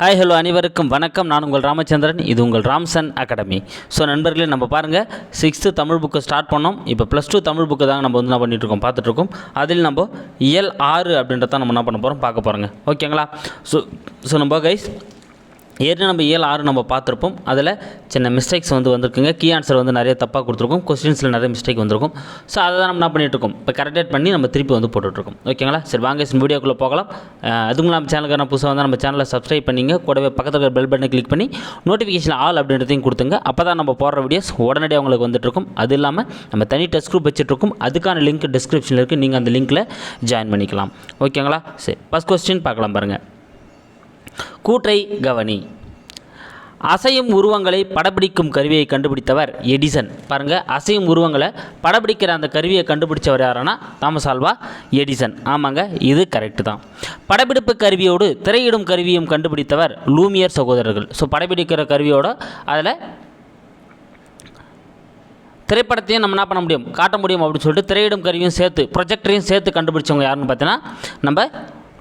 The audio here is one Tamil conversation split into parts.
ஹாய் ஹலோ அனைவருக்கும் வணக்கம். நான் உங்கள் ராமச்சந்திரன். இது உங்கள் ராம்சன் அகாடமி. ஸோ நண்பர்களே நம்ம பாருங்கள் சிக்ஸ்த்து தமிழ் புக்கு ஸ்டார்ட் பண்ணோம். இப்போ ப்ளஸ் டூ தமிழ் புக்கு தாங்க நம்ம வந்து என்ன பண்ணிட்டு இருக்கோம் பார்த்துட்ருக்கோம் அதில் நம்ம இயல் ஆறு அப்படின்றத நம்ம என்ன பண்ண போகிறோம் பார்க்க போகிறோங்க ஓகேங்களா ஸோ ஸோ நம்ம கைஸ் ஏற்கனவே நம்ம ஏழு ஆறு நம்ம பார்த்துருப்போம். அதில் சின்ன மிஸ்டேக்ஸ் வந்து வந்திருக்குங்க. கீ ஆன்சர் வந்து நிறைய தப்பாக கொடுத்துருக்கோம். கொஸ்டின்ஸில் நிறைய மிஸ்டேக் வந்திருக்கும். ஸோ அதை தான் நம்ம என்ன பண்ணிட்டுருக்கோம் இப்போ கரெக்டேட் பண்ணி நம்ம திருப்பி வந்து போட்டுட்ருக்கோம் ஓகேங்களா சரி வாங்க இந்த வீடியோக்குள்ளே போகலாம். அதுவும் நம்ம சேனலுக்கு நான் புதுசாக வந்து நம்ம சேனலை சப்ஸ்கிரைப் பண்ணிங்க. கூடவே பக்கத்தில் இருக்கிற பெல் பட்டனை கிளிக் பண்ணி நோட்டிஃபிகேஷன் ஆல் அப்படின்றதையும் கொடுத்துங்க. அப்போ தான் நம்ம போடுற வீடியோஸ் உடனடியாக உங்களுக்கு வந்துட்டுருக்கும் அது இல்லாமல் நம்ம தனி டெஸ்ட் குரூப் வச்சுட்ருக்கோம் அதுக்கான லிங்க் டிஸ்கிரிப்ஷனில் இருக்குது நீங்கள் அந்த லிங்க்கில் ஜாயின் பண்ணிக்கலாம். ஓகேங்களா சரி ஃபஸ்ட் கொஸ்டின் பார்க்கலாம் பாருங்கள் கூற்றை கவனி. அசையும் உருவங்களை படப்பிடிக்கும் கருவியை கண்டுபிடித்தவர் எடிசன். பாருங்கள் அசையும் உருவங்களை படப்பிடிக்கிற அந்த கருவியை கண்டுபிடிச்சவர் யாருன்னா தாமஸ் ஆல்வா எடிசன். ஆமாங்க இது கரெக்டு தான். படப்பிடிப்பு கருவியோடு திரையிடும் கருவியும் கண்டுபிடித்தவர் லூமியர் சகோதரர்கள். ஸோ படப்பிடிக்கிற கருவியோட அதில் திரைப்படத்தையும் நம்ம என்ன பண்ண முடியும்? காட்ட முடியும் அப்படின்னு சொல்லிட்டு திரையிடும் கருவியும் சேர்த்து ப்ரொஜெக்டரையும் சேர்த்து கண்டுபிடிச்சவங்க யாருன்னு பார்த்தீங்கன்னா நம்ம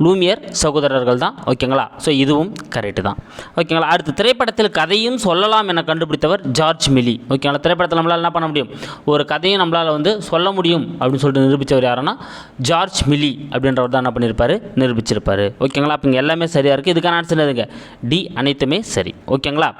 லூமியர் சகோதரர்கள் தான் ஓகேங்களா? ஸோ இதுவும் கரெக்டு தான். ஓகேங்களா? அடுத்து திரைப்படத்தில் கதையும் சொல்லலாம் என கண்டுபிடித்தவர் ஜார்ஜ் மிலி ஓகேங்களா? திரைப்படத்தில் நம்மளால் என்ன பண்ண முடியும்? ஒரு கதையும் நம்மளால் வந்து சொல்ல முடியும் அப்படின்னு சொல்லிட்டு நிரூபித்தவர் யாருன்னா ஜார்ஜ் மிலி அப்படின்றவர் தான் என்ன பண்ணியிருப்பார்? நிரூபிச்சிருப்பாரு. ஓகேங்களா? அப்போ இங்கே எல்லாமே சரியாக இருக்குது இதுக்கான ஆன்சர் எதுங்க டி அனைத்துமே சரி. ஓகேங்களா?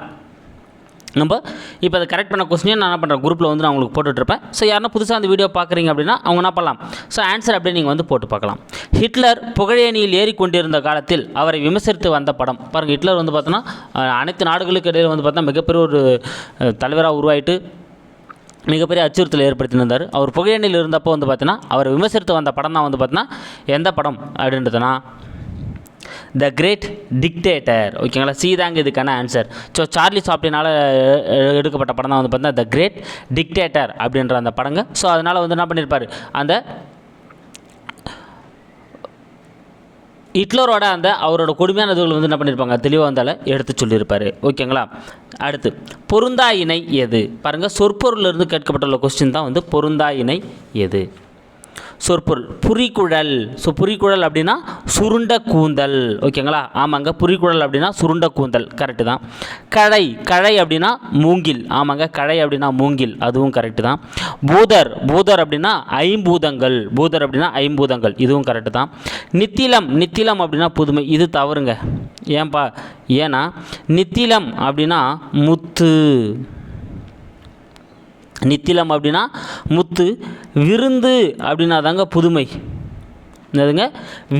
நம்ம இப்போ அதை கரெக்ட் பண்ண கொஸ்டினே நான் என்ன பண்ணுறேன் குரூப்பில் வந்து நான் உங்களுக்கு போட்டுட்ருப்பேன். ஸோ யாருன்னா புதுசாக அந்த வீடியோ பார்க்குறீங்க அப்படின்னா அவங்க என்ன பண்ணலாம்? ஸோ ஆன்சர் அப்படியே நீங்கள் வந்து போட்டு பார்க்கலாம். ஹிட்லர் புகழேணியில் ஏறிக்கொண்டிருந்த காலத்தில் அவரை விமர்சித்து வந்த படம். பாருங்கள் ஹிட்லர் வந்து பார்த்தோன்னா அனைத்து நாடுகளுக்கு இடையில் வந்து பார்த்தா மிகப்பெரிய ஒரு தலைவராக உருவாயிட்டு மிகப்பெரிய அச்சுறுத்தல் ஏற்படுத்தியிருந்தார். அவர் புகையணியில் இருந்தப்போ வந்து பார்த்தீங்கன்னா அவர் விமர்சித்து வந்த படம் தான் வந்து பார்த்தீங்கன்னா எந்த படம் அப்படின்றதுனா த கிரேட் டிக்டேட்டர் ஓகேங்களா சி தாங்க இதுக்கான ஆன்சர் ஸோ சார்லி சாப்டினால் எடுக்கப்பட்ட படம் தான் வந்து பார்த்தீங்கன்னா த கிரேட் டிக்டேட்டர் அப்படின்ற அந்த படங்க. ஸோ அதனால் வந்து என்ன பண்ணியிருப்பார் அந்த ஹிட்லரோட அந்த அவரோட கொடுமையான இதுகள் வந்து என்ன பண்ணியிருப்பாங்க தெளிவாக வந்தால எடுத்து சொல்லியிருப்பாரு. ஓகேங்களா? அடுத்து பொருந்தா இணை எது? பாருங்கள் சொற்பொருளிலிருந்து கேட்கப்பட்டுள்ள கொஸ்டின் தான் வந்து பொருந்தா இணை எது? சொற்பொருள் புரிக்குழல் ஸோ புரிக்குழல் அப்படின்னா சுருண்ட கூந்தல். ஓகேங்களா? ஆமாங்க புரிக்குழல் அப்படின்னா சுருண்ட கூந்தல். கரெக்டு தான். கழை கழை அப்படின்னா மூங்கில். ஆமாங்க கழை அப்படின்னா மூங்கில். அதுவும் கரெக்டு தான். பூதர் பூதர் அப்படின்னா ஐம்பூதங்கள். பூதர் அப்படின்னா ஐம்பூதங்கள். இதுவும் கரெக்டு தான். நித்திலம் நித்திலம் அப்படின்னா புதுமை. இது தவறுங்க. ஏன்பா? ஏன்னா நித்திலம் அப்படின்னா முத்து. நித்திலம் அப்படின்னா முத்து விருந்து அப்படின்னா தாங்க புதுமை. என்னதுங்க?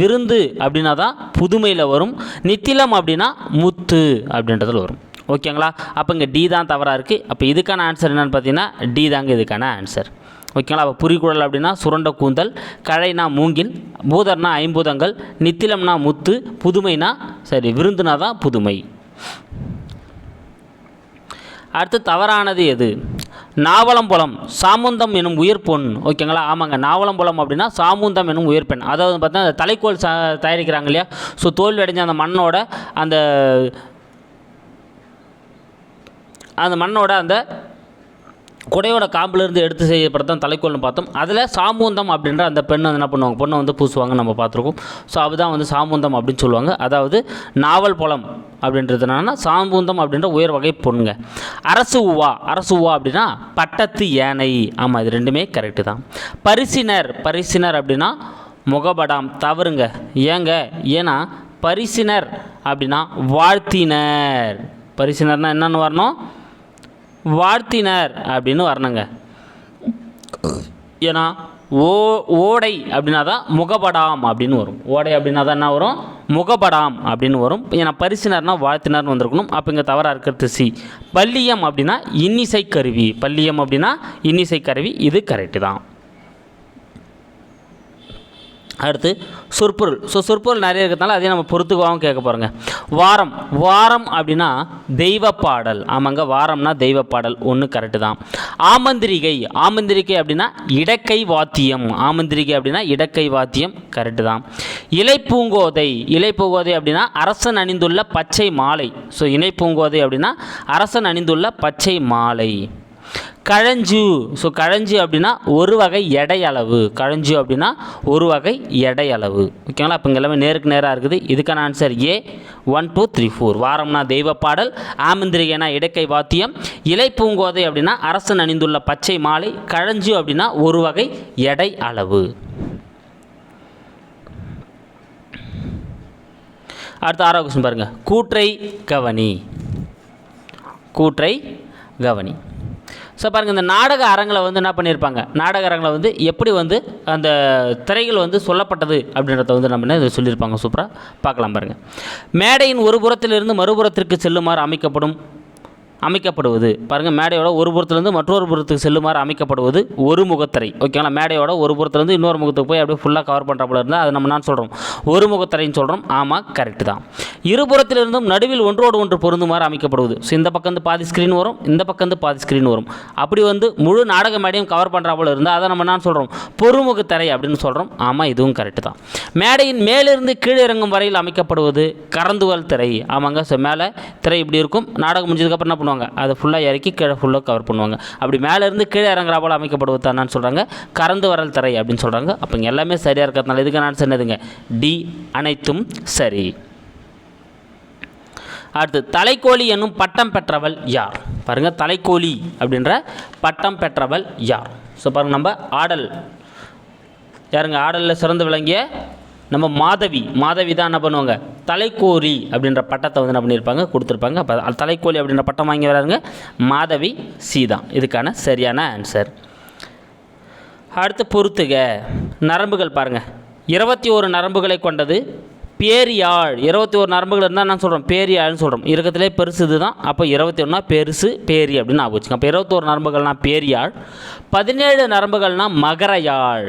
விருந்து அப்படின்னா தான் புதுமையில் வரும். நித்திலம் அப்படின்னா முத்து அப்படின்றதுல வரும். ஓகேங்களா? அப்போ இங்கே டி தான் தவறாக இருக்குது அப்போ இதுக்கான ஆன்சர் என்னென்னு பார்த்தீங்கன்னா டி தாங்க இதுக்கான ஆன்சர் ஓகேங்களா? அப்போ புரிக்குழல் அப்படின்னா சுரண்ட கூந்தல் கழைனா மூங்கில் பூதர்னா ஐம்பூதங்கள் நித்திலம்னா முத்து புதுமைனா சரி விருந்துனா தான் புதுமை. அடுத்து தவறானது எது? நாவலம்பலம் சாமுந்தம் எனும் உயிர் பொன். ஓகேங்களா ஆமாங்க. நாவலம்பலம் அப்படின்னா சாமுந்தம் எனும் உயிர் பெண். அதாவது பார்த்தா அந்த தலைக்கோல் சா தயாரிக்கிறாங்க இல்லையா? ஸோ தோல்வி அடைஞ்ச அந்த மண்ணோட அந்த அந்த மண்ணோட அந்த குடையோட காம்புலேருந்து எடுத்து செய்யப்படுத்த தலைக்கோல்னு பார்த்தோம். அதில் சாமுந்தம் அப்படின்ற அந்த பெண் வந்து என்ன பண்ணுவாங்க? பொண்ணை வந்து பூசுவாங்க நம்ம பார்த்துருக்கோம். ஸோ அதுதான் வந்து சாமுந்தம் அப்படின்னு சொல்லுவாங்க. அதாவது நாவல் பழம் அப்படின்றது என்னன்னா சாமுந்தம் அப்படின்ற உயர் வகை பொண்ணுங்க. அரசு உவா அரசு உவா அப்படின்னா பட்டத்து யானை. ஆமாம் இது ரெண்டுமே கரெக்டு தான். பரிசினர் பரிசினர் அப்படின்னா முகபடாம் தவறுங்க. ஏங்க? ஏன்னா பரிசினர் அப்படின்னா வாழ்த்தினர். பரிசினர்னால் என்னென்னு வரணும்? வாழ்த்தினர் அப்படின்னு வரணுங்க. ஏன்னா ஓ ஓடை அப்படின்னா தான் முகபடாம் அப்படின்னு வரும். ஓடை அப்படின்னா தான் என்ன வரும்? முகபடாம் அப்படின்னு வரும். ஏன்னா பரிசினர்னா வாழ்த்தினர்னு வந்திருக்கணும். அப்போ இங்கே தவறாக இருக்கிறது சி. பள்ளியம் அப்படின்னா இன்னிசை கருவி. பள்ளியம் அப்படின்னா இன்னிசை கருவி. இது கரெக்டு தான். அடுத்து சொற்பொருள். ஸோ சொற்பொருள் நிறைய இருக்கிறதுனால அதையும் நம்ம பொறுத்துக்குவாகவும் கேட்க போகிறோங்க வாரம். வாரம் அப்படின்னா தெய்வ பாடல். ஆமாங்க வாரம்னா தெய்வ பாடல். ஒன்று கரெக்டு தான். ஆமந்திரிகை. ஆமந்திரிகை அப்படின்னா இடக்கை வாத்தியம். ஆமந்திரிகை அப்படின்னா இடக்கை வாத்தியம் கரெக்டு தான். இலைப்பூங்கோதை. இலைப்பூங்கோதை அப்படின்னா அரசன் அணிந்துள்ள பச்சை மாலை. ஸோ இலைப்பூங்கோதை அப்படின்னா அரசன் அணிந்துள்ள பச்சை மாலை. கழஞ்சு. ஸோ கழஞ்சு அப்படின்னா ஒரு வகை எடை அளவு கழஞ்சு அப்படின்னா ஒரு வகை எடை அளவு ஓகேங்களா அப்போ இங்கே எல்லாமே நேருக்கு நேராக இருக்குது. இதுக்கான answer A one two three four வாரம்னா தெய்வ பாடல் ஆமந்திரிகைனா இடக்கை வாத்தியம் இலை பூங்கோதை அப்படின்னா அரசன் அணிந்துள்ள பச்சை மாலை கழஞ்சு அப்படின்னா ஒரு வகை எடை அளவு அடுத்த ஆறாவது கொஸ்டின் பாருங்கள் கூற்றை கவனி. கூற்றை கவனி. ஸோ பாருங்கள் இந்த நாடக அரங்கில் வந்து என்ன பண்ணியிருப்பாங்க நாடக அரங்கில் வந்து எப்படி வந்து அந்த திரைகள் வந்து சொல்லப்பட்டது அப்படின்றத வந்து நம்ம என்ன சொல்லியிருப்பாங்க? சூப்பராக பார்க்கலாம் பாருங்கள் மேடையின் ஒரு புறத்திலிருந்து மறுபுறத்திற்கு செல்லுமாறு அமைக்கப்படும் அமைக்கப்படுவது. பாருங்கள் மேடையோட ஒரு புறத்துலேருந்து மற்றொரு புறத்துக்கு செல்லுமாறு அமைக்கப்படுவது ஒரு முகத்திரை ஓகேங்களா மேடையோட ஒரு புறத்துலேருந்து இன்னொரு முகத்துக்கு போய் அப்படியே ஃபுல்லாக கவர் பண்ணுற போல இருந்தால் அது நம்ம நான் சொல்கிறோம் ஒரு முகத்திரைன்னு சொல்கிறோம் ஆமாம் கரெக்டு தான். இருபுறத்திலிருந்தும் நடுவில் ஒன்றோடு ஒன்று பொருந்துமாறு அமைக்கப்படுவது. ஸோ இந்த பக்கம் வந்து பாதி ஸ்க்ரீன் வரும் இந்த பக்கம் வந்து பாதி ஸ்க்ரீன் வரும். அப்படி வந்து முழு நாடக மேடையும் கவர் பண்ணுற போல இருந்தால் அதை நம்ம நான் சொல்கிறோம் பொறுமுகத்தரை அப்படின்னு சொல்கிறோம் ஆமாம் இதுவும் கரெக்டு தான். மேடையின் மேலிருந்து கீழே இறங்கும் வரையில் அமைக்கப்படுவது கறந்துவல் திரை. ஆமாங்க ஸோ மேலே திரை இப்படி இருக்கும். நாடகம் முடிஞ்சதுக்கப்புறம் என்ன பண்ணுவோம் பண்ணுவாங்க. அதை ஃபுல்லாக இறக்கி கீழே ஃபுல்லாக கவர் பண்ணுவாங்க. அப்படி மேலேருந்து கீழே இறங்குறா போல் அமைக்கப்படுவது சொல்கிறாங்க கறந்து வரல் தரை அப்படின்னு சொல்கிறாங்க அப்போ இங்கே எல்லாமே சரியாக இருக்கிறதுனால இதுக்கு நான் சொன்னதுங்க டி அனைத்தும் சரி. அடுத்து தலைக்கோழி என்னும் பட்டம் பெற்றவள் யார்? பாருங்கள் தலைக்கோழி அப்படின்ற பட்டம் பெற்றவள் யார்? ஸோ பாருங்கள் நம்ம ஆடல். யாருங்க? ஆடலில் சிறந்து விளங்கிய நம்ம மாதவி மாதவி தான் என்ன பண்ணுவாங்க? தலைக்கோழி அப்படின்ற பட்டத்தை வந்து என்ன பண்ணியிருப்பாங்க? கொடுத்துருப்பாங்க. அப்போ தலைக்கோழி அப்படின்ற பட்டம் வாங்கி வராங்க மாதவி சி தான் இதுக்கான சரியான ஆன்சர் அடுத்து பொறுத்துக. நரம்புகள் பாருங்கள் இருபத்தி ஒரு நரம்புகளை கொண்டது பேரியாழ். இருபத்தி ஒரு நரம்புகள் இருந்தால் நான் சொல்கிறோம் பேரியாழ்னு சொல்கிறோம் இருக்கத்திலே பெருசு இதுதான். அப்போ இருபத்தி ஒன்றா பெருசு பேரி அப்படின்னு ஆகும் வச்சுக்கோங்க. அப்போ இருபத்தோரு நரம்புகள்னால் பேரியாழ். பதினேழு நரம்புகள்னா மகரையாழ்.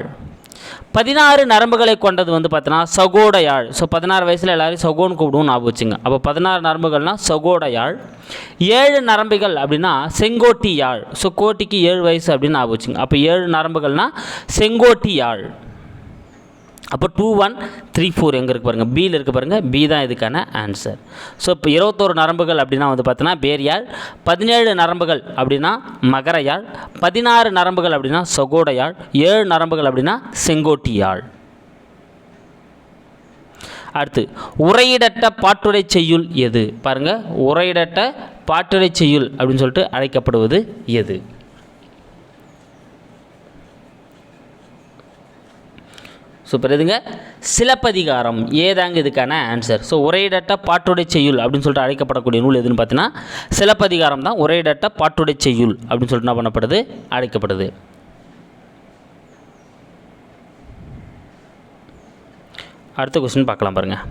பதினாறு நரம்புகளை கொண்டது வந்து பார்த்தீங்கன்னா சகோட யாழ் ஸோ பதினாறு வயசில் எல்லோரும் சகோன்னு கூப்பிடுவோம் ஞாபகம் வச்சுங்க. அப்போ பதினாறு நரம்புகள்னா சகோட யாழ் ஏழு நரம்புகள் அப்படின்னா செங்கோட்டி யாழ் ஸோ கோட்டிக்கு ஏழு வயசு அப்படின்னு ஞாபகம் வச்சுங்க. அப்போ ஏழு நரம்புகள்னா செங்கோட்டி யாழ் அப்போ டூ ஒன் த்ரீ ஃபோர் எங்கே இருக்குது பாருங்கள் பியில் இருக்குது பாருங்கள் பி தான் இதுக்கான ஆன்சர் ஸோ இப்போ இருபத்தோரு நரம்புகள் அப்படின்னா வந்து பார்த்தோன்னா பேரியாழ் பதினேழு நரம்புகள் அப்படின்னா மகரையாழ் பதினாறு நரம்புகள் அப்படின்னா சொகோடையாழ் ஏழு நரம்புகள் அப்படின்னா செங்கோட்டியாழ் அடுத்து உரையிடட்ட பாட்டுடை செய்யுள் எது? பாருங்கள் உரையிடட்ட பாட்டுடை செய்யுள் அப்படின்னு சொல்லிட்டு அழைக்கப்படுவது எது? சூப்பர். எதுங்க? சிலப்பதிகாரம். ஏதாங்க இதுக்கான ஆன்சர் ஸோ உரையிடட்ட பாட்டுடை செய்யுள் அப்படின்னு சொல்லிட்டு அழைக்கப்படக்கூடிய நூல் எதுன்னு பார்த்தீங்கன்னா சிலப்பதிகாரம் தான் உரையிடட்ட பாட்டுடை செய்யுள் அப்படின்னு சொல்லிட்டு என்ன பண்ணப்படுது? அழைக்கப்படுது. அடுத்த கொஸ்டின் பார்க்கலாம் பாருங்கள்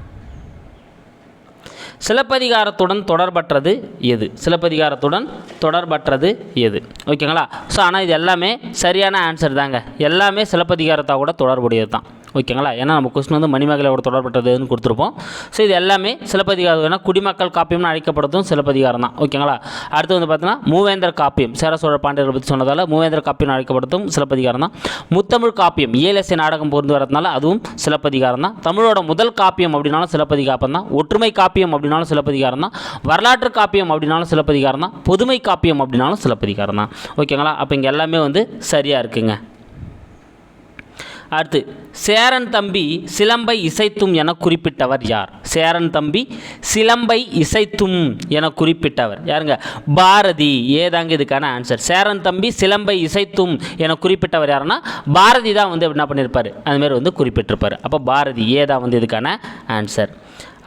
சிலப்பதிகாரத்துடன் தொடர்பற்றது எது? சிலப்பதிகாரத்துடன் தொடர்பற்றது எது? ஓகேங்களா? ஸோ ஆனால் இது எல்லாமே சரியான ஆன்சர் தாங்க. எல்லாமே சிலப்பதிகாரத்தை கூட தொடர்புடையது தான் ஓகேங்களா? ஏன்னா நம்ம கொஸ்டின் வந்து மணிமேகலையோட தொடர்பட்டதுன்னு கொடுத்துருப்போம். ஸோ இது எல்லாமே சிலப்பதிகாரம் ஏன்னா குடிமக்கள் காப்பியம்னு அழைக்கப்படுறதும் சிலப்பதிகாரம் தான். ஓகேங்களா? அடுத்து வந்து பார்த்தீங்கன்னா மூவேந்தர் காப்பியம். சேர சோழ பாண்டியர்கள் பற்றி சொன்னதால் மூவேந்தர் காப்பியம் அழைக்கப்படுறதும் சிலப்பதிகாரம் தான். முத்தமிழ் காப்பியம். ஏலசை நாடகம் பொருந்து வரதுனால அதுவும் சிலப்பதிகாரம் தான். தமிழோட முதல் காப்பியம் அப்படின்னாலும் சிலப்பதிகாரம் தான். ஒற்றுமை காப்பியம் அப்படின்னாலும் சிலப்பதிகாரம் தான். வரலாற்று காப்பியம் அப்படின்னாலும் சிலப்பதிகாரம் தான். பொதுமை காப்பியம் அப்படின்னாலும் சிலப்பதிகாரம் தான். ஓகேங்களா? அப்போ இங்கே எல்லாமே வந்து சரியாக இருக்குங்க. அடுத்து சேரன் தம்பி சிலம்பை இசைத்தும் என குறிப்பிட்டவர் யார்? சேரன் தம்பி சிலம்பை இசைத்தும் என குறிப்பிட்டவர். யாருங்க? பாரதி. ஏதாங்க இதுக்கான ஆன்சர் சேரன் தம்பி சிலம்பை இசைத்தும் என குறிப்பிட்டவர் யாருன்னா பாரதி தான் வந்து என்ன பண்ணியிருப்பார் அதுமாரி வந்து குறிப்பிட்டிருப்பார். அப்போ பாரதி ஏதான் வந்து இதுக்கான ஆன்சர்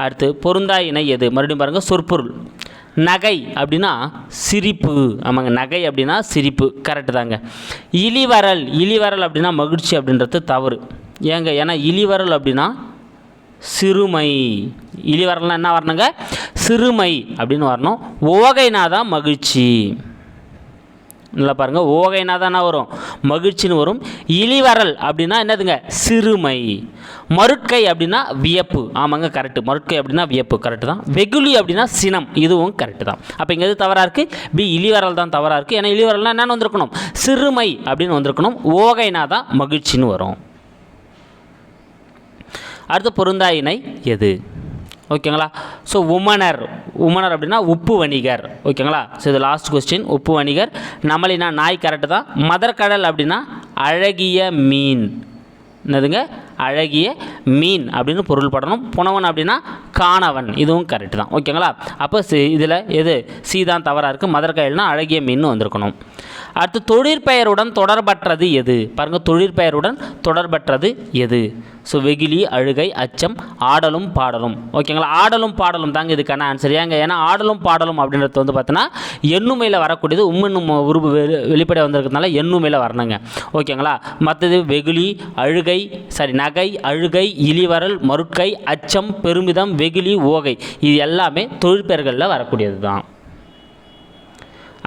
அடுத்து பொருந்தா இணை எது? மறுபடியும் பாருங்கள் சொற்பொருள். நகை அப்படின்னா சிரிப்பு. ஆமாங்க நகை அப்படின்னா சிரிப்பு. கரெக்டு தாங்க. இலிவரல் இலிவரல் அப்படின்னா மகிழ்ச்சி அப்படின்றது தவறு. ஏங்க ஏன்னா இலிவரல் அப்படின்னா சிறுமை. இலிவரல்னா என்ன வரணுங்க? சிறுமை அப்படின்னு வரணும். ஓகைனா தான் மகிழ்ச்சி. நல்லா பாருங்கள் ஓகைனா தானே வரும். மகிழ்ச்சின்னு வரும். இழிவரல் அப்படின்னா என்னதுங்க? சிறுமை. மருட்கை அப்படின்னா வியப்பு. ஆமாங்க கரெக்டு மருட்கை அப்படின்னா வியப்பு. கரெக்டு தான். வெகுளி அப்படின்னா சினம். இதுவும் கரெக்டு தான். அப்போ இங்கே எது தவறாக இருக்குது பி இழிவரல் தான் தவறாக இருக்குது ஏன்னா இழிவரல்னால் என்னென்னு வந்திருக்கணும். சிறுமை அப்படின்னு வந்திருக்கணும். ஓகைனா தான் மகிழ்ச்சின்னு வரும். அடுத்து பொருந்தாயினை எது? ஓகேங்களா? ஸோ உமனர். உமனர் அப்படின்னா உப்பு வணிகர். ஓகேங்களா? ஸோ இது லாஸ்ட் கொஸ்டின் உப்பு வணிகர். நம்மளினா நாய் கரெக்டு தான். மதர்கடல் அப்படின்னா அழகிய மீன். என்னதுங்க? அழகிய மீன் அப்படின்னு பொருள்படணும் புனவன் அப்படின்னா காணவன். இதுவும் கரெக்டு தான். ஓகேங்களா? அப்போ சி இதில் எது? சி தான் தவறாக இருக்குது மதர்கயல்னா அழகிய மீன் வந்திருக்கணும். அடுத்து தொழிற்பெயருடன் தொடர்பற்றது எது? பாருங்கள் தொழிற்பெயருடன் தொடர்பற்றது எது? ஸோ வெகுளி அழுகை அச்சம் ஆடலும் பாடலும். ஓகேங்களா? ஆடலும் பாடலும் தாங்க இதுக்கான ஆன்சர் ஏங்க ஏன்னா ஆடலும் பாடலும் அப்படின்றது வந்து பார்த்தீங்கன்னா எண்ணுமையில் வரக்கூடியது உம்மென்னும் உருவு வெளி வெளிப்படையாக வந்திருக்கிறதுனால எண்ணுமையில் வரணுங்க. ஓகேங்களா? மற்றது வெகுளி அழுகை சாரி நகை அழுகை இழிவரல் மறுக்கை அச்சம் பெருமிதம் வெகுளி ஓகை. இது எல்லாமே தொழிற்பெயர்களில் வரக்கூடியது தான்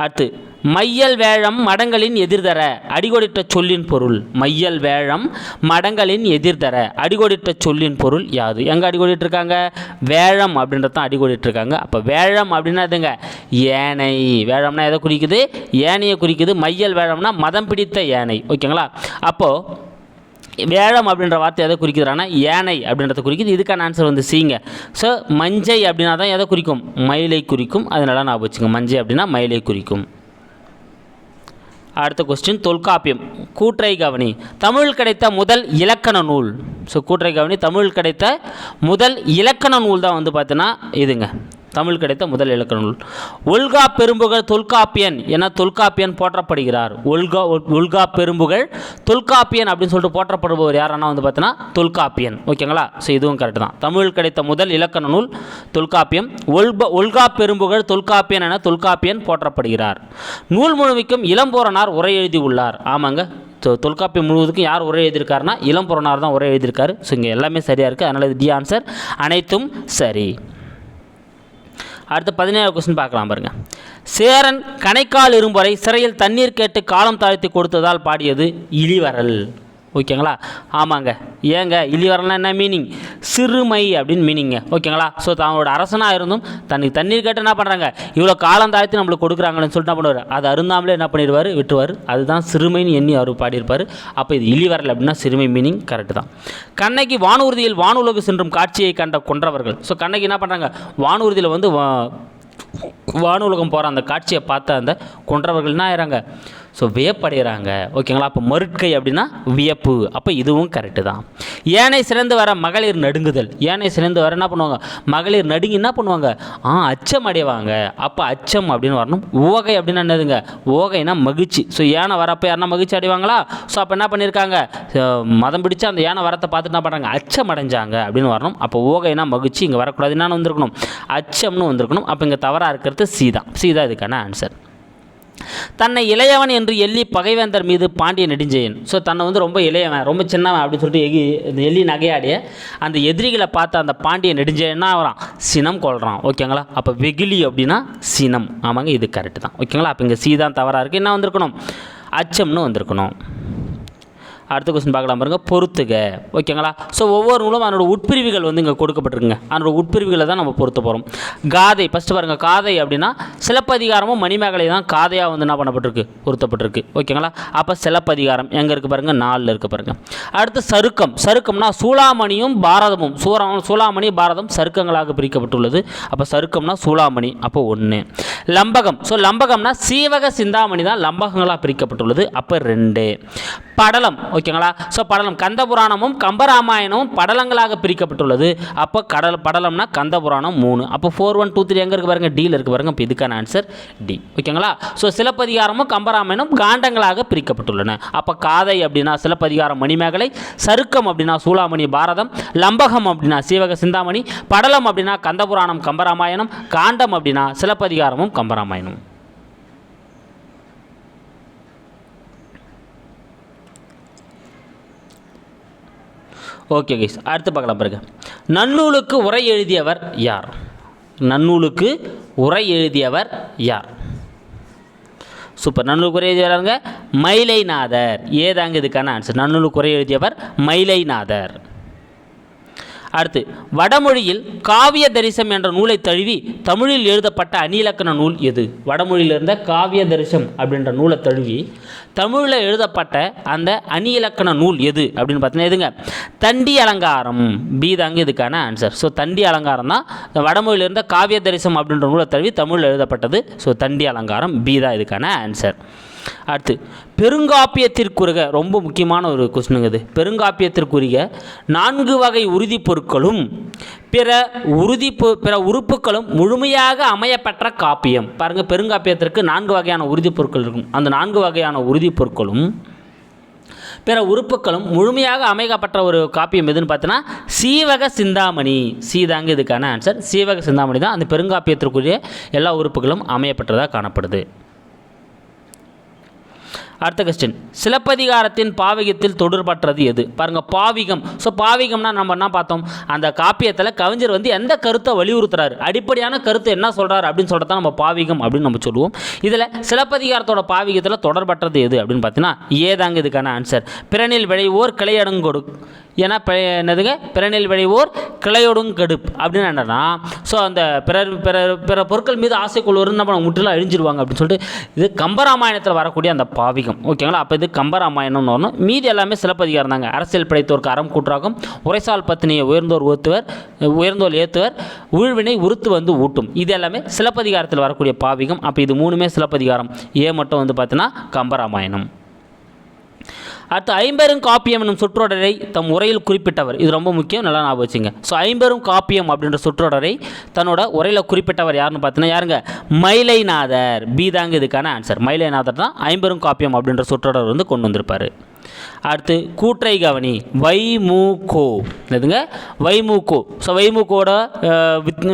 அடுத்து மையல் வேழம் மடங்களின் எதிர்தர. அடிகோடிட்ட சொல்லின் பொருள் மையல் வேழம் மடங்களின் எதிர்தர. அடிகோடிட்ட சொல்லின் பொருள் யாது? எங்கே அடிகோடிட்டுருக்காங்க? வேழம் அப்படின்றது தான் அடிகோடிட்டு இருக்காங்க அப்போ வேழம் அப்படின்னா எதுங்க? ஏனை. வேழம்னா எதை குறிக்குது? ஏனையை குறிக்குது. மையல் வேழம்னா மதம் பிடித்த யானை ஓகேங்களா? அப்போது வேழம் அப்படின்ற வார்த்தை எதை குறிக்குதுன்னா யானை அப்படின்றத குறிக்குது. இதுக்கான ஆன்சர் வந்து சீங்க. ஸோ மஞ்சை அப்படின்னா தான் எதை குறிக்கும்? மயிலை குறிக்கும். அதனால நான் வச்சுக்கோங்க. மஞ்சை அப்படின்னா மயிலை குறிக்கும். அடுத்த கொஸ்டின் தொல்காப்பியம். கூற்றை கவனி. தமிழ் கிடைத்த முதல் இலக்கண நூல். ஸோ கூற்றை கவனி. தமிழ் கிடைத்த முதல் இலக்கண நூல் தான் வந்து பார்த்தீங்கன்னா இதுங்க. தமிழ் கிடைத்த முதல் இலக்கண நூல். ஒல்கா பெரும்புகழ் தொல்காப்பியன் என தொல்காப்பியன் போற்றப்படுகிறார். ஒல்கா ஒல்கா பெரும்புகழ் தொல்காப்பியன் அப்படின்னு சொல்லிட்டு போற்றப்படுபவர் யாரானா வந்து பார்த்தீங்கன்னா தொல்காப்பியன். ஓகேங்களா? ஸோ இதுவும் கரெக்ட் தான். தமிழ் கிடைத்த முதல் இலக்கண நூல் தொல்காப்பியம். ஒல்ப ஒல்கா பெரும்புகழ் தொல்காப்பியன் என தொல்காப்பியன் போற்றப்படுகிறார். நூல் முழுமைக்கும் இளம்பூரனார் உரை எழுதியுள்ளார். ஆமாங்க. ஸோ தொல்காப்பியம் முழுவதுக்கும் யார் உரை எழுதியிருக்காருன்னா இளம்புறனார் தான் உரை எழுதியிருக்காரு. ஸோ இங்கே எல்லாமே சரியாக இருக்குது அதனால் இது டி ஆன்சர். அனைத்தும் சரி. அடுத்து பதினேழு கொஸ்டின் பார்க்கலாம் பாருங்கள் சேரன் கணைக்கால் இரும்பரை சிறையில் தண்ணீர் கேட்டு காலம் தாழ்த்தி கொடுத்ததால் பாடியது இழிவரல் ஓகேங்களா? ஆமாங்க. ஏங்க இளிவரல்னா என்ன மீனிங் சிறுமை அப்படின்னு மீனிங்க ஓகேங்களா? ஸோ அவங்களோட அரசனாக இருந்தும் தனக்கு தண்ணீர் கேட்டு என்ன பண்ணுறாங்க இவ்வளோ காலம் தாழ்த்தி நம்மளுக்கு கொடுக்குறாங்கன்னு சொல்லிட்டு என்ன பண்ணுவார்? அது அருந்தாமலே என்ன பண்ணிடுவார் விட்டுருவார். அதுதான் சிறுமைன்னு எண்ணி அவர் பாடியிருப்பார். அப்போ இது இளிவரல் அப்படின்னா சிறுமை மீனிங் கரெக்டு தான். கண்ணகி வானூர்தியில் வானுலகு சென்றும் காட்சியை கண்ட கொன்றவர்கள். ஸோ கண்ணகி என்ன பண்ணுறாங்க வானூர்தியில் வந்து வா- வானுலகம் போகிற அந்த காட்சியை பார்த்த அந்த கொன்றவர்கள் என்ன ஆயிறாங்க? ஸோ வியப்படைகிறாங்க. ஓகேங்களா அப்போ மறுக்கை அப்படின்னா வியப்பு. அப்போ இதுவும் கரெக்டு தான். ஏனை சிறந்து வர மகளிர் நடுங்குதல். ஏனை சிறந்து வர என்ன பண்ணுவாங்க? மகளிர் நடுங்கி என்ன பண்ணுவாங்க? ஆ அச்சம் அடைவாங்க. அப்போ அச்சம் அப்படின்னு வரணும். ஓகை அப்படின்னா என்னதுங்க? ஓகைனா மகிழ்ச்சி. ஸோ யானை வரப்போ யாருன்னா மகிழ்ச்சி அடைவாங்களா? ஸோ அப்போ என்ன பண்ணியிருக்காங்க மதம் பிடிச்ச அந்த யானை வரத்தை பார்த்து என்ன பண்ணுறாங்க அச்சம் அடைஞ்சாங்க அப்படின்னு வரணும். அப்போ ஓகைனா மகிழ்ச்சி. இங்கே வரக்கூடாது. என்னன்னு வந்திருக்கணும். அச்சம்னு வந்திருக்கணும். அப்போ இங்கே தவறாக இருக்கிறது சீதா. தான் இதுக்கான ஆன்சர் தன்னை இளையவன் என்று எள்ளி பகைவேந்தர் மீது பாண்டிய நெடுஞ்செயன். ஸோ தன்னை வந்து ரொம்ப இளையவன் ரொம்ப சின்னவன் அப்படின்னு சொல்லிட்டு எகி இந்த எள்ளி நகையாடிய அந்த எதிரிகளை பார்த்த அந்த பாண்டிய நெடுஞ்செயன்னா வரான் சினம் கொள்கிறான் ஓகேங்களா அப்போ வெகுளி அப்படின்னா சினம். ஆமாங்க இது கரெக்டு தான். ஓகேங்களா அப்போ இங்கே சி தான் தவறாக இருக்குது என்ன வந்திருக்கணும்? அச்சம்னு வந்திருக்கணும். அடுத்த கொஸ்டின் பார்க்கலாம் பாருங்கள் பொறுத்துக. ஓகேங்களா ஸோ ஒவ்வொரு நூலும் அதனோட உட்பிரிவுகள் வந்து இங்கே கொடுக்கப்பட்டிருக்குங்க. அதனோட உட்பிரிவுகளை தான் நம்ம பொறுத்து போகிறோம் காதை ஃபஸ்ட்டு பாருங்கள் காதை அப்படின்னா சிலப்பதிகாரமும் மணிமேகலை தான் காதையாக வந்து என்ன பண்ணப்பட்டிருக்கு? பொருத்தப்பட்டிருக்கு ஓகேங்களா அப்போ சிலப்பதிகாரம் எங்கே இருக்குது பாருங்கள் நாலில் இருக்குது பாருங்கள் அடுத்து சருக்கம். சருக்கம்னா சூளாமணியும் பாரதமும். சூரா சூளாமணி பாரதம் சருக்கங்களாக பிரிக்கப்பட்டுள்ளது. அப்போ சருக்கம்னா சூளாமணி. அப்போ ஒன்று லம்பகம். ஸோ லம்பகம்னா சீவக சிந்தாமணி தான் லம்பகங்களாக பிரிக்கப்பட்டுள்ளது. அப்போ ரெண்டு. படலம். ஓகேங்களா? ஸோ படலம். கந்த புராணமும் கம்பராமாயணமும் படலங்களாக பிரிக்கப்பட்டுள்ளது. அப்போ கடல் படலம்னா கந்த புராணம் மூணு. அப்போ ஃபோர் ஒன் டூ த்ரீ எங்கே இருக்கு பாருங்க? டியில் இருக்கு பாருங்க. இப்போ இதுக்கான ஆன்சர் டி ஓகேங்களா? ஸோ சிலப்பதிகாரமும் கம்பராமாயணம் காண்டங்களாக பிரிக்கப்பட்டுள்ளன. அப்போ காதை அப்படின்னா சிலப்பதிகாரம் மணிமேகலை சருக்கம் அப்படின்னா சூளாமணி பாரதம் லம்பகம் அப்படின்னா சீவக சிந்தாமணி படலம் அப்படின்னா கந்தபுராணம் கம்பராமாயணம் காண்டம் அப்படின்னா சிலப்பதிகாரமும் கம்பராமாயணம். ஓகே கைஸ் அடுத்து பார்க்கலாம் பாருங்கள் நன்னூலுக்கு உரை எழுதியவர் யார்? நன்னூலுக்கு உரை எழுதியவர் யார்? சூப்பர் நன்னூலுக்கு உரை எழுதியவராங்க மயிலைநாதர். ஏதாங்க இதுக்கான ஆன்சர் நன்னூலுக்கு உரை எழுதியவர் மயிலைநாதர். அடுத்து வடமொழியில் காவிய தரிசம் என்ற நூலை தழுவி தமிழில் எழுதப்பட்ட அணிலக்கண நூல் எது? வடமொழியில் இருந்த காவிய தரிசம் அப்படின்ற நூலை தழுவி தமிழில் எழுதப்பட்ட அந்த அணிலக்கண நூல் எது அப்படின்னு பார்த்தீங்கன்னா எதுங்க? தண்டி அலங்காரம். பி தாங்க இதுக்கான ஆன்சர் ஸோ தண்டி அலங்காரம் தான் இந்த வடமொழியில் இருந்த காவிய தரிசம் அப்படின்ற நூலை தழுவி தமிழில் எழுதப்பட்டது. ஸோ தண்டி அலங்காரம் பி தான் இதுக்கான ஆன்சர் அடுத்து பெருங்காப்பியத்திற்குரிய ரொம்ப முக்கியமான ஒரு கொஸ்டினுங்க இது. பெருங்காப்பியத்திற்குரிய நான்கு வகை உறுதிப் பொருட்களும் பிற உறுதி பொ- பிற உறுப்புகளும் முழுமையாக அமையப்பெற்ற காப்பியம். பாருங்கள் பெருங்காப்பியத்திற்கு நான்கு வகையான உறுதிப் பொருட்கள் இருக்கும். அந்த நான்கு வகையான உறுதிப் பொருட்களும் பிற உறுப்புகளும் முழுமையாக அமைக்கப்பட்ட ஒரு காப்பியம் எதுன்னு பார்த்தோன்னா சீவக சிந்தாமணி. சீதாங்க இதுக்கான ஆன்சர் சீவக சிந்தாமணி தான் அந்த பெருங்காப்பியத்திற்குரிய எல்லா உறுப்புகளும் அமையப்பட்டதாக காணப்படுது. அடுத்த கொஸ்டின் சிலப்பதிகாரத்தின் பாவிகத்தில் தொடர்பற்றது எது? பாருங்கள் பாவிகம். ஸோ பாவிகம்னா நம்ம என்ன பார்த்தோம்? அந்த காப்பியத்தில் கவிஞர் வந்து எந்த கருத்தை வலியுறுத்துறாரு? அடிப்படையான கருத்து என்ன சொல்கிறார் அப்படின்னு சொல்கிறத நம்ம பாவிகம் அப்படின்னு நம்ம சொல்லுவோம். இதில் சிலப்பதிகாரத்தோட பாவிகத்தில் தொடர்பற்றது எது அப்படின்னு பார்த்தீங்கன்னா ஏதாங்க இதுக்கான ஆன்சர் பிறனில் விளைவோர் கிளையடங்கொடு ஏன்னா ப- என்னதுங்க? பிறனில் விளைவோர் கிளையொடுங்கெடுப் அப்படின்னு என்னன்னா ஸோ அந்த பிறர் பிற பிற பொருட்கள் மீது ஆசை கொள்வோர் நம்ம முற்றிலும் அழிஞ்சிருவாங்க அப்படின்னு சொல்லிட்டு இது கம்பராமாயணத்தில் வரக்கூடிய அந்த பாவிகம். ஓகேங்களா? அப்போ இது கம்பராமாயணம்னு வரணும். மீதி எல்லாமே சிலப்பதிகாரம் தாங்க. அரசியல் படைத்தோருக்கு அறம் கூற்றாகும். உரைசால் பத்தினியை உயர்ந்தோர் ஓத்துவர் உயர்ந்தோர் ஏத்துவர் உழ்வினை உறுத்து வந்து ஊட்டும். இது எல்லாமே சிலப்பதிகாரத்தில் வரக்கூடிய பாவிகம். அப்போ இது மூணுமே சிலப்பதிகாரம். ஏ மட்டும் வந்து பார்த்தீங்கன்னா கம்பராமாயணம். அடுத்து ஐம்பெரும் காப்பியம் என்னும் சுற்றொடரை தம் உரையில் குறிப்பிட்டவர். இது ரொம்ப முக்கியம் நல்லா ஞாபகம் வச்சுங்க. ஸோ ஐம்பெரும் காப்பியம் அப்படின்ற சுற்றொடரை தன்னோட உரையில் குறிப்பிட்டவர் யாருன்னு பார்த்தீங்கன்னா யாருங்க? மயிலைநாதர். பி தாங்க இதுக்கான ஆன்சர் மயிலைநாதர் தான் ஐம்பெரும் காப்பியம் அப்படின்ற சொற்றொடர் வந்து கொண்டு வந்திருப்பார். அடுத்து கூற்றை கவனி. வைமுகோ எதுங்க வைமுகோ ஸோ வைமுகோட அஹ், வித்-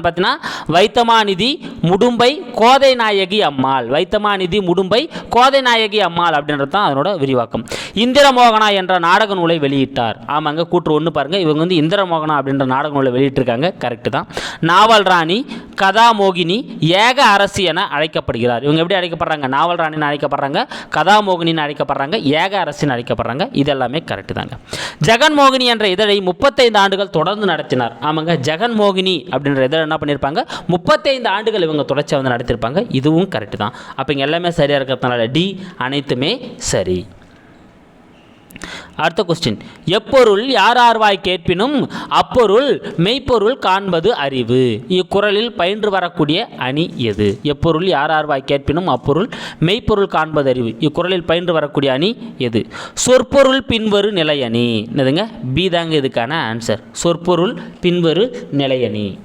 பார்த்தீங்கன்னா வைத்தமாநிதி முடும்பை கோதை நாயகி அம்மாள். வைத்தமாநிதி முடும்பை கோதை நாயகி அம்மாள் அப்படின்றது தான் அதனோட விரிவாக்கம். இந்திரமோகனா என்ற நாடக நூலை வெளியிட்டார். ஆமாங்க கூற்று ஒன்று பாருங்கள் இவங்க வந்து இந்திரமோகனா அப்படின்ற நாடக நூலை வெளியிட்டிருக்காங்க. கரெக்டு தான். நாவல் ராணி கதாமோகினி ஏக அரசி என அழைக்கப்படுகிறார். இவங்க எப்படி அழைக்கப்படுறாங்க? நாவல் ராணின்னு அழைக்கப்படுறாங்க கதாமோகினின்னு அழைக்கப்படுறாங்க ஏக அரசின் அழைக்கப்படுறாங்க. இது எல்லாமே கரெக்டு தாங்க. ஜெகன்மோகினி என்ற இதழை முப்பத்தைந்து ஆண்டுகள் தொடர்ந்து நடத்தினார். ஆமாங்க ஜெகன்மோகினி அப்படின்ற இதழ் என்ன பண்ணியிருப்பாங்க முப்பத்தைந்து ஆண்டுகள் இவங்க தொடர்ச்சியாக வந்து நடத்தியிருப்பாங்க இதுவும் கரெக்டு தான். அப்போ இங்கே எல்லாமே சரியாக இருக்கிறதுனால டி அனைத்துமே சரி. அடுத்த கொஸ்டின் எப்பொருள் யார் ஆர்வாய் கேட்பினும் அப்பொருள் மெய்ப்பொருள் காண்பது அறிவு. இக்குறளில் பயின்று வரக்கூடிய அணி எது? எப்பொருள் யார் ஆர்வாய் கேட்பினும் அப்பொருள் மெய்ப்பொருள் காண்பது அறிவு. இக்குறளில் பயின்று வரக்கூடிய அணி எது? சொற்பொருள் பின்வரு நிலையணி. என்னதுங்க? பி தாங்க இதுக்கான ஆன்சர் சொற்பொருள் பின்வரு நிலையணி.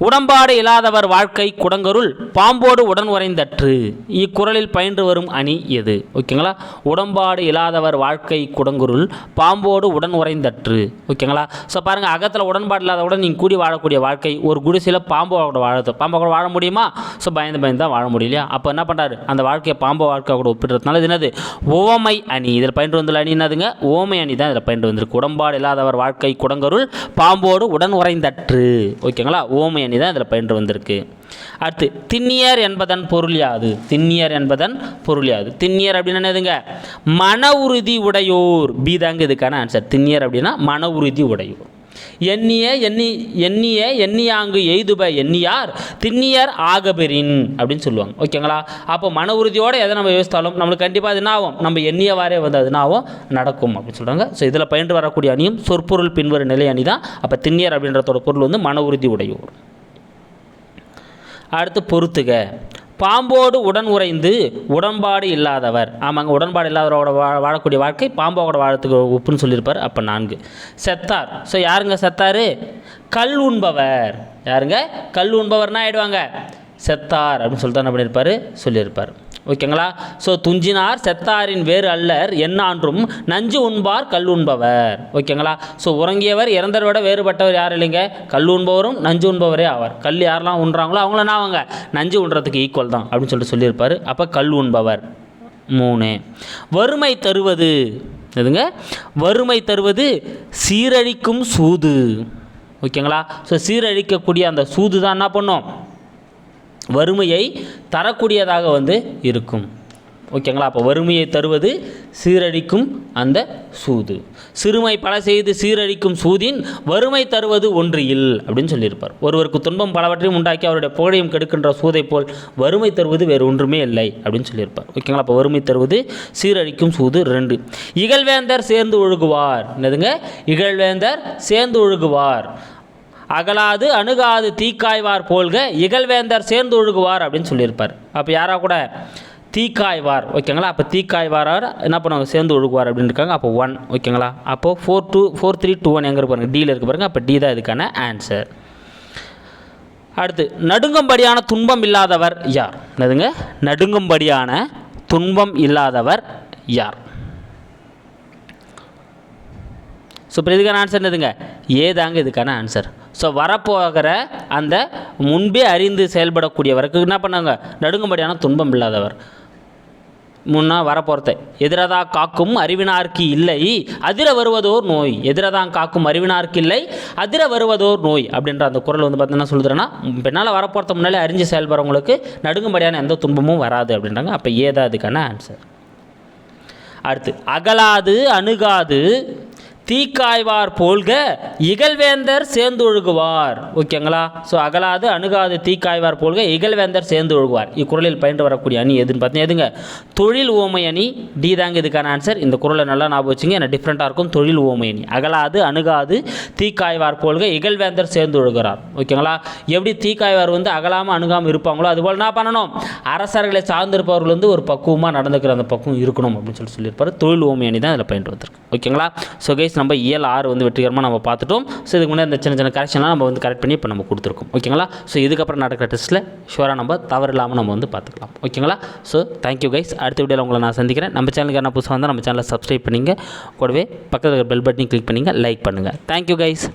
உடம்பாடு இல்லாதவர் வாழ்க்கை குடங்கருள் பாம்போடு உடன் உறைந்தற்று இக்குறளில் பயின்று வரும் அணி எது? ஓகேங்களா? உடம்பாடு இல்லாதவர் வாழ்க்கை குடங்குருள் பாம்போடு உடன் உறைந்தற்று ஓகேங்களா? ஸோ பாருங்கள் அகத்தில் உடன்பாடு இல்லாதவுடன் நீங்கள் கூடி வாழக்கூடிய வாழ்க்கை ஒரு குடிசையில் பாம்போட வாழது பாம்பை கூட வாழ முடியுமா? ஸோ பயந்து பயந்து தான் வாழ முடியலையா அப்போ என்ன பண்ணுறாரு அந்த வாழ்க்கையை பாம்பு வாழ்க்கை கூட ஒப்பிடுறதுனால இது என்னது? ஓமை அணி. இதில் பயின்று வந்துள்ள அணி என்னதுங்க? ஓமை அணி தான் இதில் பயின்று வந்திருக்கு. உடம்பாடு இல்லாதவர் வாழ்க்கை குடங்கருள் பாம்போடு உடன் உறைந்தற்று ஓகேங்களா? ஓமை தான் இதில் பயின்று வந்திருக்கு. அடுத்து திண்ணியர் என்பதன் பொருள் யாது? திண்ணியர் என்பதன் பொருள் யாது? திண்ணியர் அப்படின்னா என்னதுங்க? மன உறுதி உடையோர். பி தாங்க இதுக்கான ஆன்சர் திண்ணியர் அப்படின்னா மன உறுதி உடையோர். எண்ணிய எண்ணி எண்ணிய எண்ணியாங்கு எய்துப எண்ணியார் திண்ணியர் ஆகபெறின் அப்படின்னு சொல்லுவாங்க. ஓகேங்களா அப்போ மன உறுதியோடு எதை நம்ம யோசித்தாலும் நம்மளுக்கு கண்டிப்பாக அது ஆகும் நம்ம எண்ணியவாறே வந்து அது ஆகும் நடக்கும் அப்படின்னு சொல்கிறாங்க ஸோ இதில் பயின்று வரக்கூடிய அணியும் சொற்பொருள் பின்வரும் நிலை அணி தான். அப்போ திண்ணியர் அப்படின்றதோட பொருள் வந்து மன உறுதி உடையோர். அடுத்து பொறுத்துக. பாம்போடு உடன் உறைந்து உடன்பாடு இல்லாதவர். ஆமாங்க உடன்பாடு இல்லாதவரோட வா வாழக்கூடிய வாழ்க்கை பாம்போட வாழத்துக்கு உப்புன்னு சொல்லியிருப்பார். அப்போ நான்கு. செத்தார். ஸோ யாருங்க செத்தார்? கல் உண்பவர். யாருங்க? கல் உண்பவர்னா ஆயிடுவாங்க. செத்தார் அப்படின்னு சொல்லிட்டு என்ன பண்ணியிருப்பார்? சொல்லியிருப்பார். ஓகேங்களா? ஸோ துஞ்சினார் செத்தாரின் வேறு அல்லர் என்னான்றும் நஞ்சு உண்பார் கல் உண்பவர். ஓகேங்களா? ஸோ உறங்கியவர் இறந்தரை விட வேறுபட்டவர் யார் இல்லைங்க? கல் உண்பவரும் நஞ்சு உண்பவரே ஆவார். கல் யாரெல்லாம் உண்றாங்களோ அவங்கள நான் அவங்க நஞ்சு உண்றதுக்கு ஈக்குவல் தான் அப்படின்னு சொல்லிட்டு சொல்லியிருப்பார். அப்போ கல் உண்பவர். மூணு. வறுமை தருவது. எதுங்க வறுமை தருவது சீரழிக்கும் சூது. ஓகேங்களா? ஸோ சீரழிக்கக்கூடிய அந்த சூது தான் என்ன பண்ணும்? வறுமையை தரக்கூடியதாக வந்து இருக்கும். ஓகேங்களா? அப்போ வறுமையை தருவது சீரழிக்கும் அந்த சூது. சிறுமை பல செய்து சீரழிக்கும் சூதின் வறுமை தருவது ஒன்று இல் அப்படின்னு சொல்லியிருப்பார். ஒருவருக்கு துன்பம் பலவற்றையும் உண்டாக்கி அவருடைய புகழையும் கெடுக்கின்ற சூதை போல் வறுமை தருவது வேறு ஒன்றுமே இல்லை அப்படின்னு சொல்லியிருப்பார். ஓகேங்களா? அப்போ வறுமை தருவது சீரழிக்கும் சூது ரெண்டு. இகழ்வேந்தர் சேர்ந்து ஒழுகுவார். என்னதுங்க? இகழ்வேந்தர் சேர்ந்து ஒழுகுவார். அகலாது அணுகாது தீக்காய்வார் போல்க இகழ்வேந்தர் சேர்ந்து ஒழுகுவார் அப்படின்னு சொல்லியிருப்பார். அப்போ யாராக கூட? தீக்காய்வார் ஓகேங்களா? அப்போ தீக்காய்வார் என்ன பண்ணுவாங்க? சேர்ந்து ஒழுகுவார் அப்படின்னு இருக்காங்க. அப்போ ஒன் ஓகேங்களா? அப்போது four two four three two one எங்கே இருக்கு பாருங்கள் டியில் இருக்கு பாருங்கள் அப்போ டி தான் இதுக்கான ஆன்சர் அடுத்து நடுங்கும்படியான துன்பம் இல்லாதவர் யார்? என்னதுங்க? நடுங்கும்படியான துன்பம் இல்லாதவர் யார்? ஸோ இப்போ இதுக்கான ஆன்சர் என்னதுங்க? ஏதாங்க இதுக்கான ஆன்சர் ஸோ வரப்போகிற அந்த முன்பே அறிந்து செயல்படக்கூடியவருக்கு என்ன பண்ணாங்க? நடுங்கும்படியான துன்பம் இல்லாதவர். முன்னா வரப்போகிறத எதிரதா காக்கும் அறிவினார்க்கு இல்லை. அதிர வருவதோர் நோய். எதிரதான் காக்கும் அறிவினார்க்கு இல்லை. அதிர வருவதோர் நோய் அப்படின்ற அந்த குரல் வந்து பார்த்தீங்கன்னா சொல்லுதுன்னா பின்னால் வரப்போகிறத முன்னாலே அறிஞ்சு செயல்படுறவங்களுக்கு நடுங்கும்படியான எந்த துன்பமும் வராது அப்படின்றாங்க. அப்போ ஏதா அதுக்கான ஆன்சர் அடுத்து அகலாது அணுகாது. தீக்காய்வார் போல்க இகழ்வேந்தர் சேர்ந்து ஒழுகுவார் ஓகேங்களா? ஸோ அகலாது அணுகாது தீக்காய்வார் போல்க இகழ்வேந்தர் சேர்ந்து ஒழுகுவார் இக்குறளில் பயின்று வரக்கூடிய அணி எதுன்னு பார்த்தீங்கன்னா எதுங்க? தொழில் ஓமை அணி. டி தாங்க இதுக்கான ஆன்சர் இந்த குரலை நல்லா ஞாபகம் வச்சுங்க. என்ன டிஃப்ரெண்ட்டாக இருக்கும்? தொழில் ஓமை அணி. அகலாது அணுகாது தீக்காய்வார் போல்க இகழ்வேந்தர் சேர்ந்து ஒழுகிறார் ஓகேங்களா? எப்படி தீக்காய்வார் வந்து அகலாமல் அணுகாமல் இருப்பாங்களோ அதுபோல் என்ன பண்ணணும்? அரசர்களை சார்ந்திருப்பவர்கள் வந்து ஒரு பக்குவமாக நடந்துக்கிற அந்த பக்குவம் இருக்கணும் அப்படின்னு சொல்லி சொல்லியிருப்பார். தொழில் ஓமை அணி தான் இதில் பயின்று வந்திருக்கு. ஓகேங்களா? ஸோ கைஸ் நம்ம இயல் ஆறு வந்து வெற்றிகரமாக நம்ம பார்த்துட்டோம். ஸோ இதுக்கு முன்னாடி இந்த சின்ன சின்ன கரெக்ஷன்லாம் நம்ம வந்து கரெக்ட் பண்ணி இப்போ நம்ம கொடுத்துருக்கோம். ஓகேங்களா ஸோ இதுக்கப்புறம் நடக்கிற டெஸ்ட்டில் ஷுவராக நம்ம தவறு இல்லாமல் நம்ம வந்து பார்த்துக்கலாம். ஓகேங்களா ஸோ தேங்க்யூ கைஸ் அடுத்த வீடியோவில் உங்களை நான் சந்திக்கிறேன். நம்ம சேனலுக்கு என்ன புதுசாக வந்தால் நம்ம சேனலை சப்ஸ்கிரைப் பண்ணிங்க. கூடவே பக்கத்தில் பெல் பட்டனையும் கிளிக் பண்ணிங்க. லைக் பண்ணுங்கள் தேங்க்யூ கைஸ்